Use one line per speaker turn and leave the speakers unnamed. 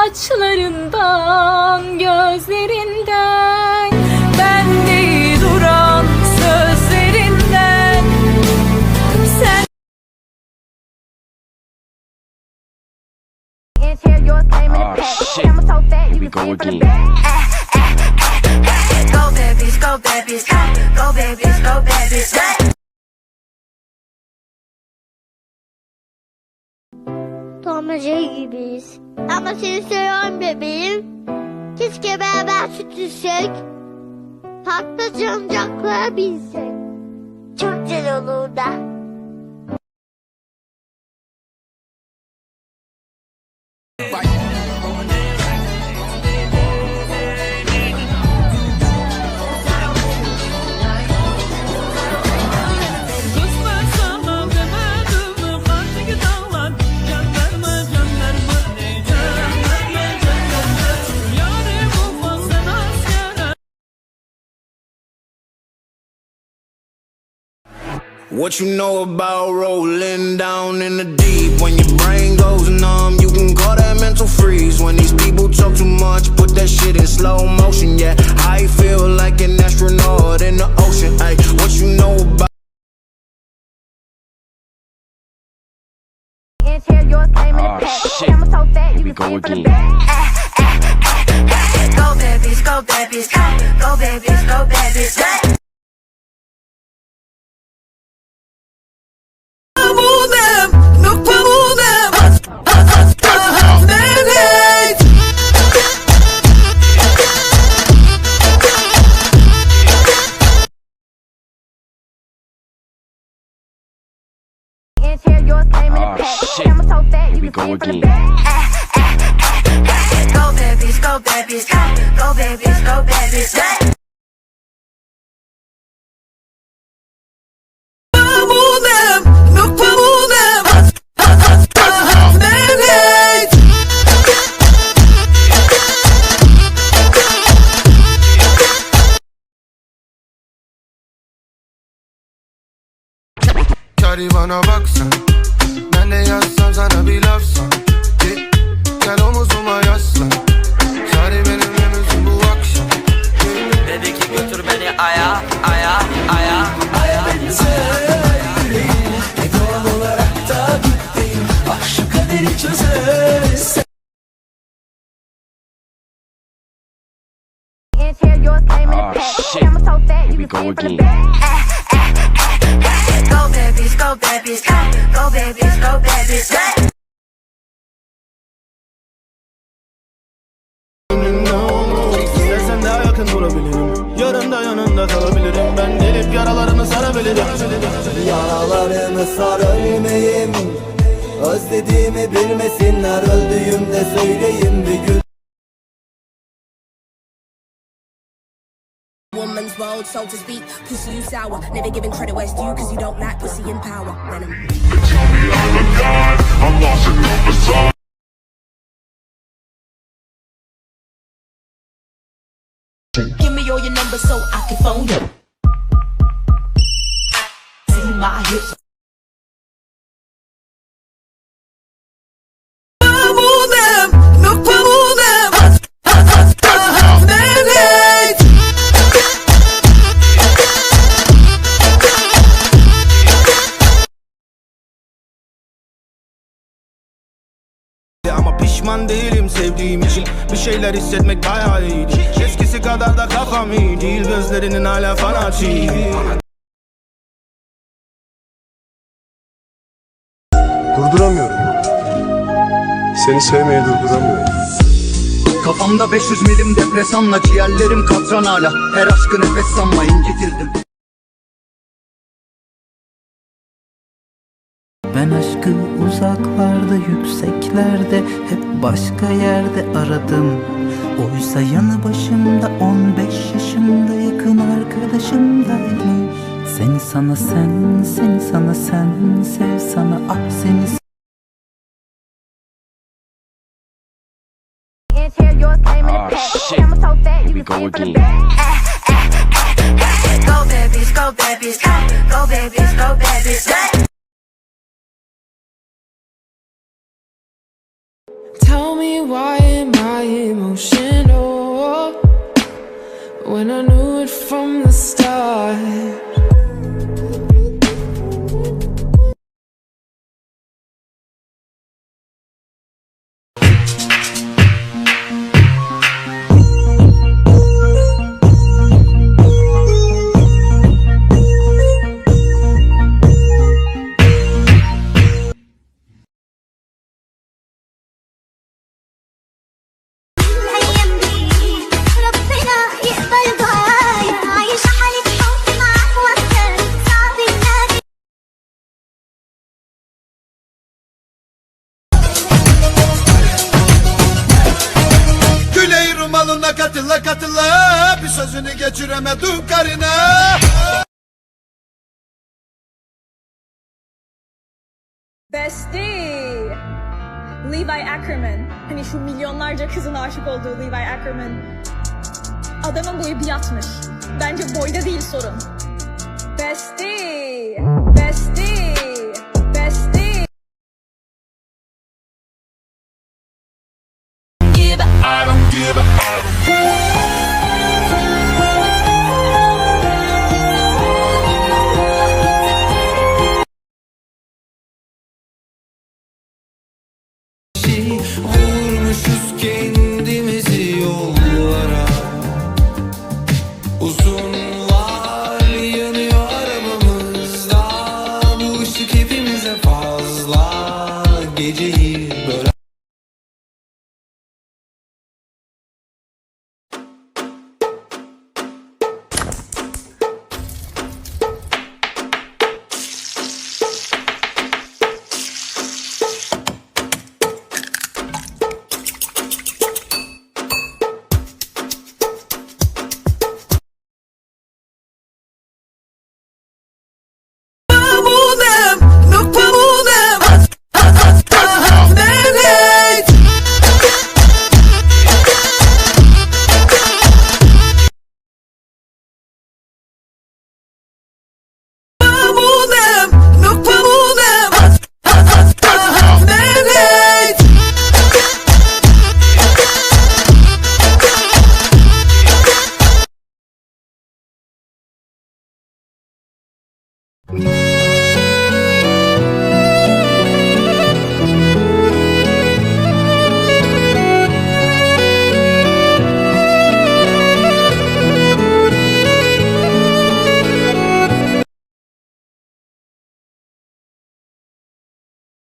saçlarından, gözlerinden Bende duran sözlerinden Sen
pack.
shit. Here we go again.
Go bad bitch, go bad bitch, go bad bitch, go bad bitch.
Tomacı gibiyiz. Ama seni seviyorum bebeğim. Keşke beraber süt içsek. Hatta cancaklara binsek. Çok güzel olurdu.
What you know about rolling down in the deep? When your brain goes numb, you can call that mental freeze. When these people talk too much, put that shit in slow motion. Yeah, I feel like an astronaut in the ocean. Ay, what you know about?
Inch hair, yours came in a
Ah,
pack.
shit.
Camera so fat, you
we
can see
go
it from the
again.
back.
Ah, ah, ah, go bad go bad bitch, go bad bitch,
go
bad so fat, you
we go again.
Eh, eh, eh. Go babies, go babies, go, babies,
go babies. Go. Shawty
wanna box her Ben de yazsam sana bir laf san Gel, Gel omuzuma yaslan Kari benim ömrüm bu akşam
Dedi ki götür beni aya aya aya aya
Inch hair, yours came in a
Ah,
pack.
shit.
Camera so fat,
Here we go again.
Go bad bitch, go bad bitch, go bad bitch, go bad bitch.
İstersen daha yakın durabilirim. Yarın da yanında kalabilirim. Ben gelip yaralarını sarabilirim.
Yaralarımı sar ölmeyim Özlediğimi bilmesinler. Öldüğümde söyleyeyim bir gün
So to speak. Pussy, you sour. Never giving credit where it's due, cause you don't like pussy in power. When I'm
Give me all your numbers so I can phone you See my hips
pişman değilim sevdiğim için. Bir şeyler hissetmek bayağı iyiydi. Eskisi kadar da kafam iyi değil Gözlerinin hala fanatik
Durduramıyorum. Seni sevmeyi durduramıyorum.
Kafamda 500 milim depresanla Ciğerlerim katran hala. Her aşkı nefes sanma incitildim
Ben aşkı uzaklarda yükseklerde Hep başka yerde aradım Oysa yanı başımda 15 yaşında yakın arkadaşımdaymış Seni sana sen, seni sana sen Sev sana ah seni
pack.
shit.
Camera so fat, you
Here we
can see
go
it from the
again.
back.
Go bad Tell me why am I emotional? When I knew it
from the start. Am
katıla katıla Bir sözünü geçiremedim karına
Bestie. Levi Ackerman. Hani şu milyonlarca kızın aşık olduğu Levi Ackerman. Adamın boyu 1.60. Bence boyda değil sorun. Bestie. give a
I don't give a
Vurmuşuz kendimizi yollara. Uzunlar yanıyor aramızda Bu ışık hepimize fazla. Geceyi